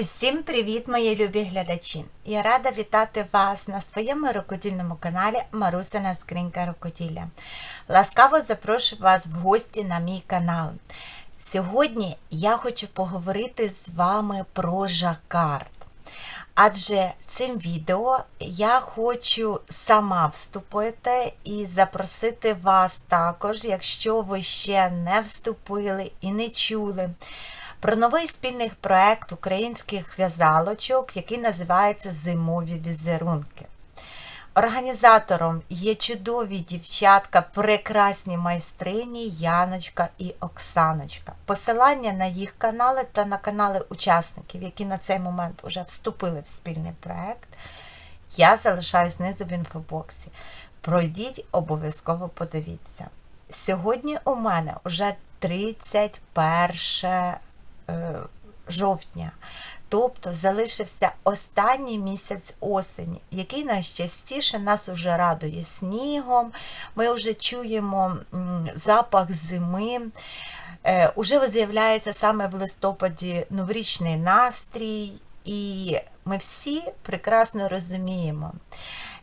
Усім привіт, мої любі глядачі! Я рада вітати вас на своєму рукодільному каналі Марусина Скринька Рукоділля. Ласкаво запрошую вас в гості на мій канал. Сьогодні я хочу поговорити з вами про жакард. Адже цим відео я хочу сама вступити і запросити вас також, якщо ви ще не вступили і не чули про новий спільний проект українських в'язалочок, який називається Зимові візерунки. Організатором є чудові дівчатка, прекрасні майстрині Яночка і Оксаночка. Посилання на їх канали та на канали учасників, які на цей момент вже вступили в спільний проект, я залишаю знизу в інфобоксі. Пройдіть, обов'язково подивіться. Сьогодні у мене вже 31 Е, жовтня. Тобто залишився останній місяць осені, який найчастіше нас уже радує снігом. Ми вже чуємо запах зими. Е, уже з'являється саме в листопаді новорічний настрій, і ми всі прекрасно розуміємо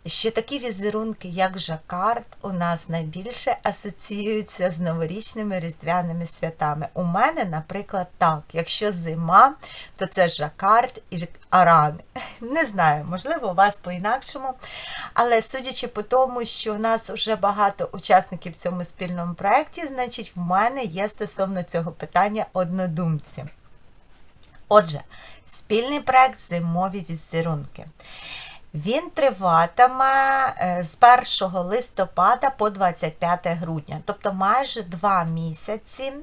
що такі візерунки, як жакард, у нас найбільше асоціюються з новорічними різдвяними святами. У мене, наприклад, так, якщо зима, то це жакард і арани. Не знаю, можливо, у вас по-інакшому. Але судячи по тому, що у нас вже багато учасників в цьому спільному проєкті, значить, в мене є стосовно цього питання однодумці. Отже, спільний проєкт зимові візерунки. Він триватиме е, з 1 листопада по 25 грудня, тобто майже два місяці.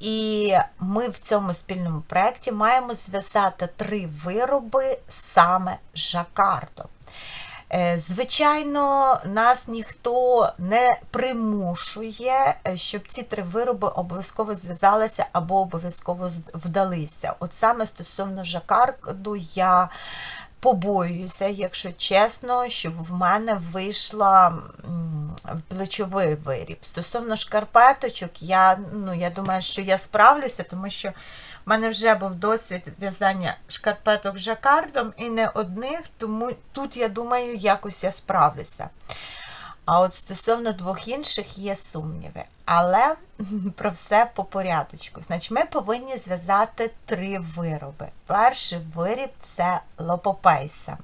І ми в цьому спільному проєкті маємо зв'язати три вироби саме жакардом. Е, звичайно, нас ніхто не примушує, е, щоб ці три вироби обов'язково зв'язалися або обов'язково вдалися. От саме стосовно жакарду я побоююся, якщо чесно, щоб в мене вийшла плечовий виріб. Стосовно шкарпеточок, я ну, я думаю, що я справлюся, тому що в мене вже був досвід в'язання шкарпеток жакардом і не одних, тому тут, я думаю, якось я справлюся. А от стосовно двох інших є сумніви. Але про все по порядочку. Значить, ми повинні зв'язати три вироби. Перший виріб це лопопейса.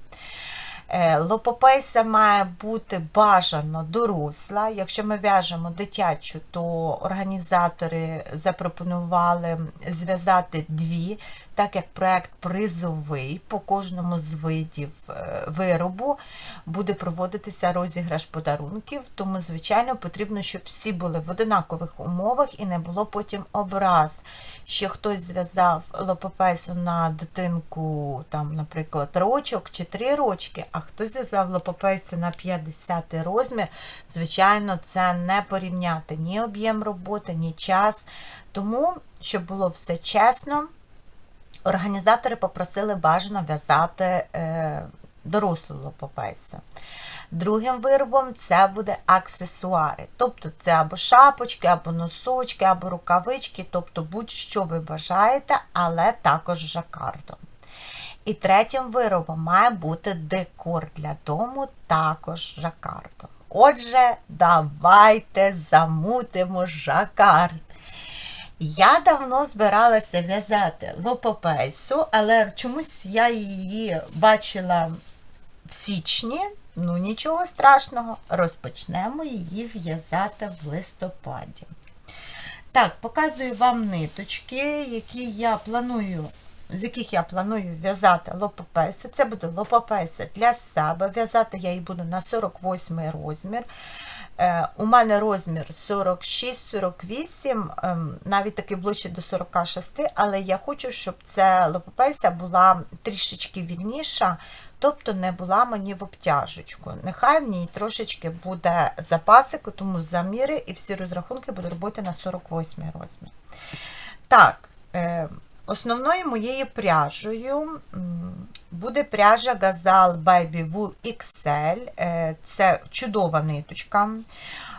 Е, лопопейса має бути бажано доросла. Якщо ми в'яжемо дитячу, то організатори запропонували зв'язати дві так як проект призовий по кожному з видів е, виробу буде проводитися розіграш подарунків, тому, звичайно, потрібно, щоб всі були в одинакових умовах і не було потім образ, що хтось зв'язав лопопейсу на дитинку, там, наприклад, рочок чи три рочки, а хтось зв'язав лопопейсу на 50 розмір. Звичайно, це не порівняти ні об'єм роботи, ні час. Тому, щоб було все чесно. Організатори попросили бажано в'язати е, дорослу лопопейсу. Другим виробом це буде аксесуари. Тобто це або шапочки, або носочки, або рукавички, тобто будь-що ви бажаєте, але також жакардом. І третім виробом має бути декор для дому, також жакардом. Отже, давайте замутимо жакард. Я давно збиралася в'язати лопопейсу, але чомусь я її бачила в січні. Ну, нічого страшного, розпочнемо її в'язати в листопаді. Так, показую вам ниточки, які я планую, з яких я планую в'язати лопопейсу. Це буде лопопейса для себе. В'язати я її буду на 48 розмір. Е, у мене розмір 46-48, ем, навіть таки ближче до 46, але я хочу, щоб ця лопопейся була трішечки вільніша, тобто не була мені в обтяжечку. Нехай в ній трошечки буде запасику, тому заміри і всі розрахунки буду робити на 48 розмір. Так, ем, Основною моєю пряжею буде пряжа Gazal Baby Wool XL. Е, це чудова ниточка.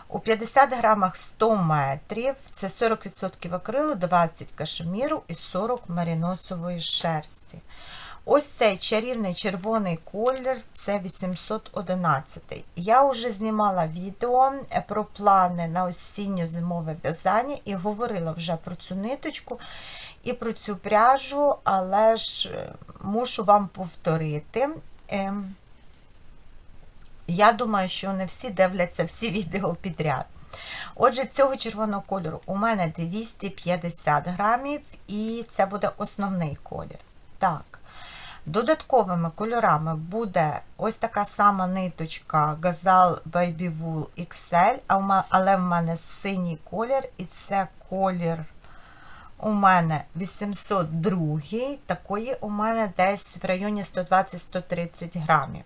У 50 грамах 100 метрів, це 40% акрилу, 20 кашеміру і 40 маріносової шерсті. Ось цей чарівний червоний колір це 811. Я вже знімала відео е, про плани на осінньо-зимове в'язання і говорила вже про цю ниточку і про цю пряжу, але ж е, мушу вам повторити. Ем, Я думаю, що не всі дивляться всі відео підряд. Отже, цього червоного кольору у мене 250 грамів, і це буде основний колір. Так. Додатковими кольорами буде ось така сама ниточка Gazal Baby Wool XL, але в мене синій колір, і це колір у мене 802, такої у мене десь в районі 120-130 грамів.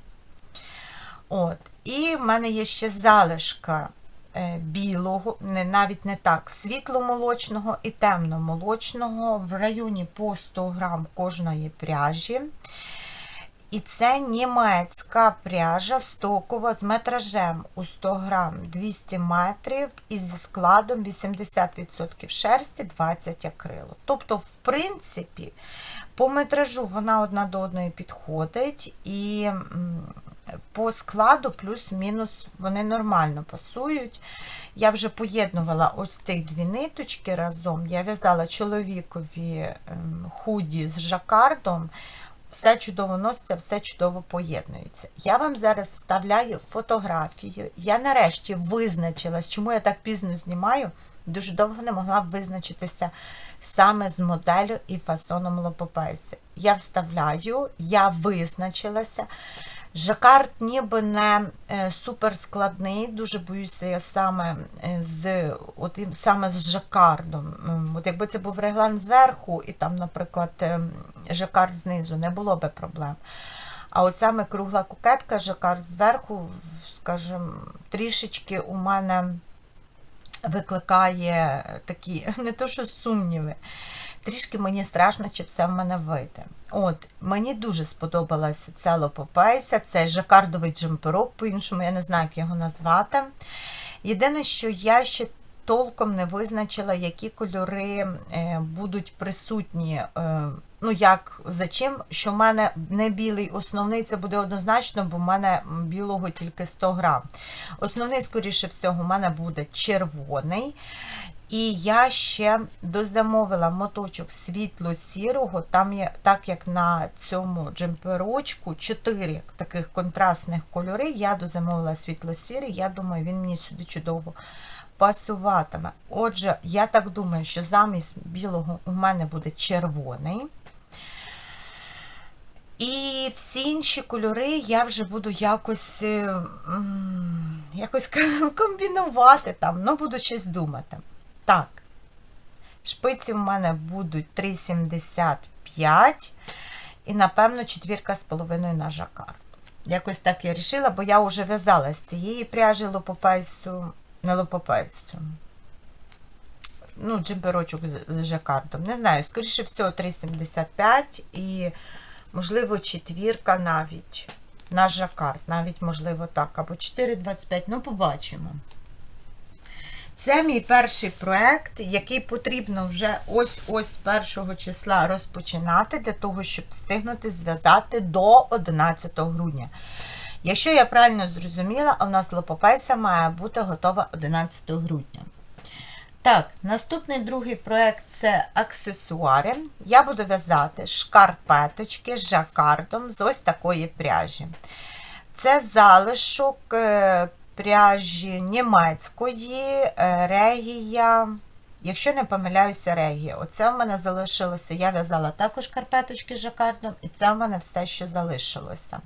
От. І в мене є ще залишка е, білого, не, навіть не так, світломолочного і темномолочного в районі по 100 грам кожної пряжі. І це німецька пряжа стокова з метражем у 100 грам 200 метрів і зі складом 80% шерсті, 20 акрилу. Тобто, в принципі, по метражу вона одна до одної підходить і по складу плюс-мінус вони нормально пасують. Я вже поєднувала ось цих дві ниточки разом. Я в'язала чоловікові ем, худі з жакардом. Все чудово носиться, все чудово поєднується. Я вам зараз вставляю фотографію. Я нарешті визначилась, чому я так пізно знімаю. Дуже довго не могла визначитися саме з моделлю і фасоном лопопейси. Я вставляю, я визначилася. Жакард ніби не е, суперскладний, дуже боюся я саме е, з от, саме з жакардом. От якби це був реглан зверху, і там, наприклад, ем, жакард знизу, не було би проблем. А от саме кругла кукетка, жакард зверху, скажімо, трішечки у мене викликає такі, не то що сумніви. Трішки мені страшно, чи все в мене вийде. От, мені дуже сподобалася ця лопопейся, цей жакардовий джемперок, по-іншому, я не знаю, як його назвати. Єдине, що я ще толком не визначила, які кольори е, будуть присутні. Ну, як за чим, що в мене не білий основний, це буде однозначно, бо в мене білого тільки 100 грам. Основний, скоріше всього, в мене буде червоний. І я ще дозамовила моточок світло-сірого, там є, так як на цьому джемперочку, 4 таких контрастних кольори, я дозамовила світло-сірий, я думаю, він мені сюди чудово пасуватиме. Отже, я так думаю, що замість білого у мене буде червоний. І всі інші кольори я вже буду якось, е, якось комбінувати там, ну буду щось думати. Так, шпиці в мене будуть 3,75 і, напевно, четвірка з половиною на жакард. Якось так я вирішила, бо я вже в'язала з цієї пряжі лопопейсу, не лопопейсу. Ну, джемперочок з жакардом. Не знаю, скоріше всього 3,75 і, можливо, четвірка навіть на жакард. Навіть, можливо, так. Або 4,25. Ну, побачимо. Це мій перший проект, який потрібно вже ось-ось з першого числа розпочинати для того, щоб встигнути зв'язати до 11 грудня. Якщо я правильно зрозуміла, у нас лопопейса має бути готова 11 грудня. Так, наступний другий проєкт це аксесуари. Я буду в'язати шкарпеточки з жакардом з ось такої пряжі. Це залишок е, пряжі німецької е, регія. Якщо не помиляюся, регія. Оце в мене залишилося. Я в'язала також карпеточки з жакардом, і це в мене все, що залишилося.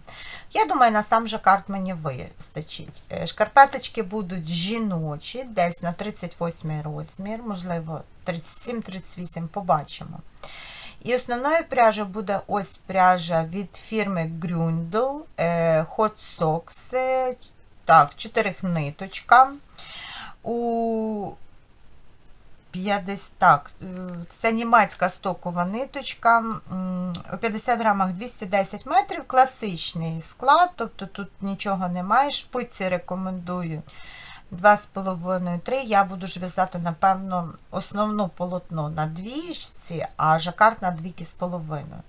Я думаю, на сам жакард мені вистачить. Е, Шкарпеточки будуть жіночі, десь на 38 розмір, можливо, 37-38, побачимо. І основною пряжею буде ось пряжа від фірми Gründel е, Hot Socks. е, Так, 4 ниточка. У 50, так, е, це німецька стокова ниточка. У 50 грамах 210 метрів, класичний склад, тобто тут нічого немає. Шпиці рекомендую 2,5-3 я буду ж в'язати, напевно, основну полотно на двічці, а жакард на двійки з половиною.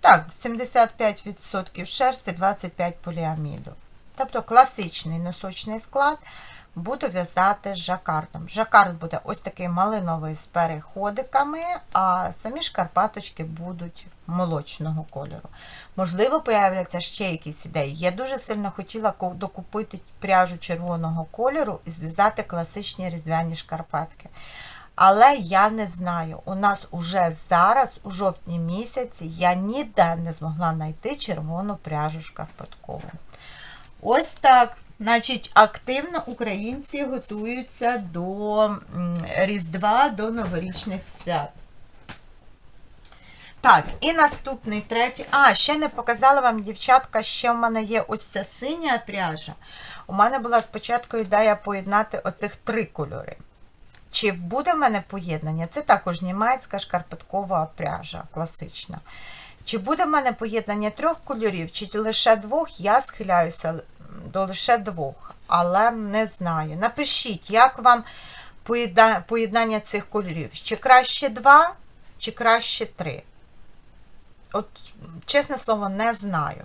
Так, 75% шерсті, 25 поліаміду. Тобто класичний носочний склад буду в'язати жакардом. Жакард буде ось такий малиновий з переходиками, а самі шкарпаточки будуть молочного кольору. Можливо, появляться ще якісь ідеї. Я дуже сильно хотіла докупити пряжу червоного кольору і зв'язати класичні різдвяні шкарпетки. Але я не знаю. У нас уже зараз, у жовтні місяці, я ніде не змогла знайти червону пряжу шкарпеткову. Ось так. Значить, активно українці готуються до Різдва, до новорічних свят. Так, і наступний третій. А, ще не показала вам, дівчатка, що в мене є ось ця синя пряжа. У мене була спочатку ідея поєднати оцих три кольори. Чи буде в мене поєднання? Це також німецька шкарпеткова пряжа, класична. Чи буде в мене поєднання трьох кольорів, чи лише двох, я схиляюся до лише двох, але не знаю. Напишіть, як вам поєдна- поєднання цих кольорів? Чи краще два, чи краще три? От, чесне слово, не знаю.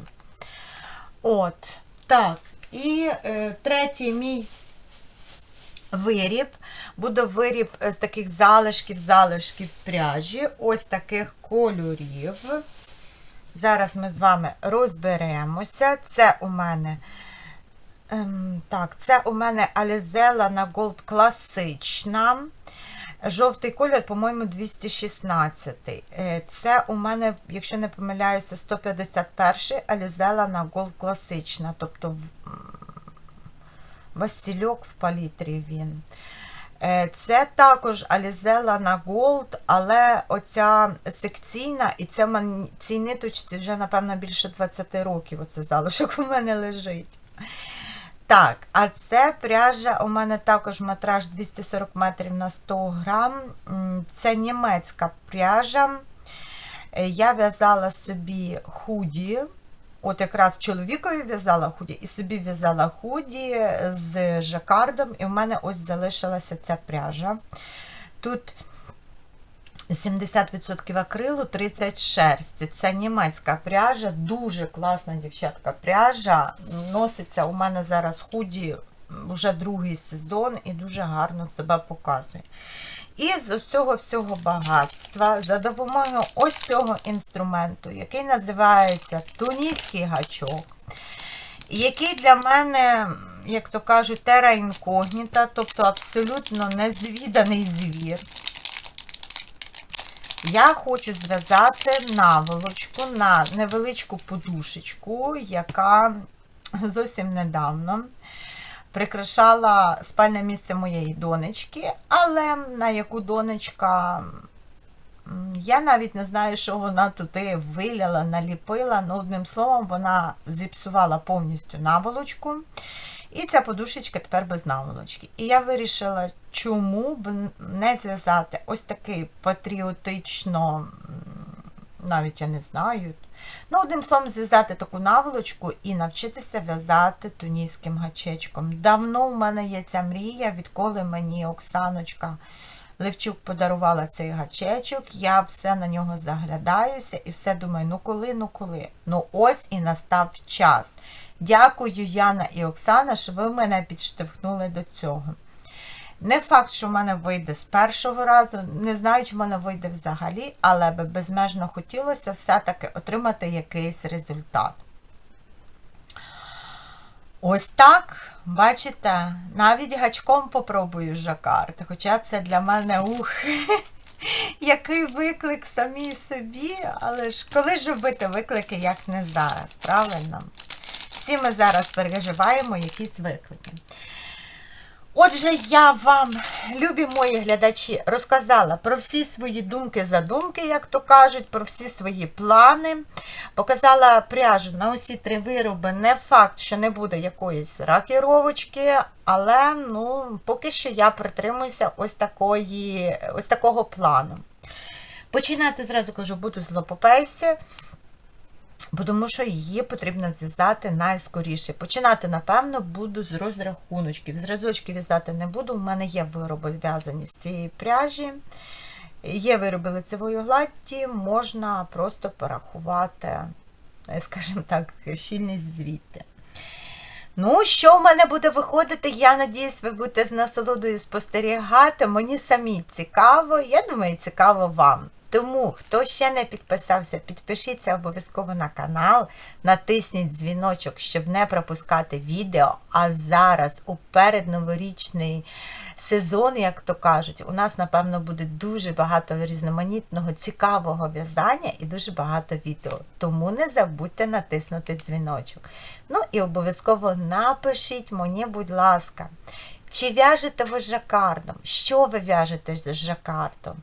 От, так. І е, третій мій виріб. Буде виріб з таких залишків, залишків пряжі, ось таких кольорів. Зараз ми з вами розберемося. Це у мене. Ем, так, це у мене Алізела на Gold класична. Жовтий колір, по-моєму, 216. Е, Це у мене, якщо не помиляюся, 151 Алізела на Gold класична. Тобто Васильок в палітрі він. Е, Це також Алізела на Gold, але оця секційна, і це в цій ниточці вже, напевно, більше 20 років. Оце залишок у мене лежить. Так, а це пряжа у мене також метраж 240 метрів на 100 грам. Це німецька пряжа. Е, Я в'язала собі худі. От якраз чоловікові в'язала худі, і собі в'язала худі з жакардом, і в мене ось залишилася ця пряжа. Тут 70% акрилу, 30 шерсті. Це німецька пряжа, дуже класна дівчатка пряжа. Носиться у мене зараз худі вже другий сезон і дуже гарно себе показує. І з ось цього всього багатства за допомогою ось цього інструменту, який називається туніський гачок, який для мене, як то кажуть, тера інкогніта, тобто абсолютно незвіданий звір. Я хочу зв'язати наволочку на невеличку подушечку, яка зовсім недавно прикрашала спальне місце моєї донечки, але на яку донечка, я навіть не знаю, що вона туди виляла, наліпила. Ну, одним словом, вона зіпсувала повністю наволочку. І ця подушечка тепер без наволочки. І я вирішила, чому б не зв'язати ось такий патріотично, навіть я не знаю. Ну, одним словом, зв'язати таку наволочку і навчитися в'язати туніським гачечком. Давно в мене є ця мрія, відколи мені Оксаночка Левчук подарувала цей гачечок, я все на нього заглядаюся і все думаю, ну коли, ну коли. Ну ось і настав час. Дякую, Яна і Оксана, що ви мене підштовхнули до цього. Не факт, що в мене вийде з першого разу, не знаю, чи в мене вийде взагалі, але би безмежно хотілося все-таки отримати якийсь результат. Ось так, бачите, навіть гачком попробую жакард, хоча це для мене ух, який виклик самій собі, але ж коли ж робити виклики, як не зараз, правильно? Всі ми зараз переживаємо якісь виклики. Отже, я вам, любі мої глядачі, розказала про всі свої думки, задумки, як то кажуть, про всі свої плани. Показала пряжу на усі три вироби. Не факт, що не буде якоїсь ракіровочки, але ну, поки що я притримуюся ось, такої, ось такого плану. Починати, зразу кажу, буду з лопопейси. Бо тому що її потрібно зв'язати найскоріше. Починати, напевно, буду з розрахуночків. Зразочки в'язати не буду. У мене є вироби зв'язані з цієї пряжі. Є вироби лицевої гладді, можна просто порахувати, е, скажімо так, щільність звідти. Ну, що в мене буде виходити, я надіюсь, ви будете з насолодою спостерігати. Мені самі цікаво, я думаю, цікаво вам. Тому, хто ще не підписався, підпишіться обов'язково на канал, натисніть дзвіночок, щоб не пропускати відео. А зараз, у передноворічний сезон, як то кажуть, у нас, напевно, буде дуже багато різноманітного, цікавого в'язання і дуже багато відео. Тому не забудьте натиснути дзвіночок. Ну і обов'язково напишіть мені, будь ласка. Чи в'яжете ви з жакардом? Що ви в'яжете з жакардом?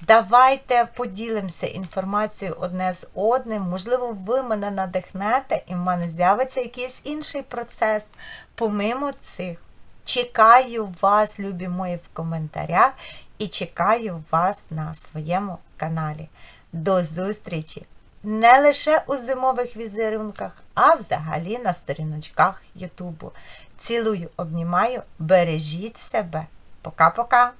Давайте поділимося інформацією одне з одним. Можливо, ви мене надихнете і в мене з'явиться якийсь інший процес. Помимо цих. Чекаю вас, любі мої, в коментарях і чекаю вас на своєму каналі. До зустрічі! Не лише у зимових візерунках, а взагалі на сторіночках Ютубу. Цілую, обнімаю, бережіть себе. Пока-пока!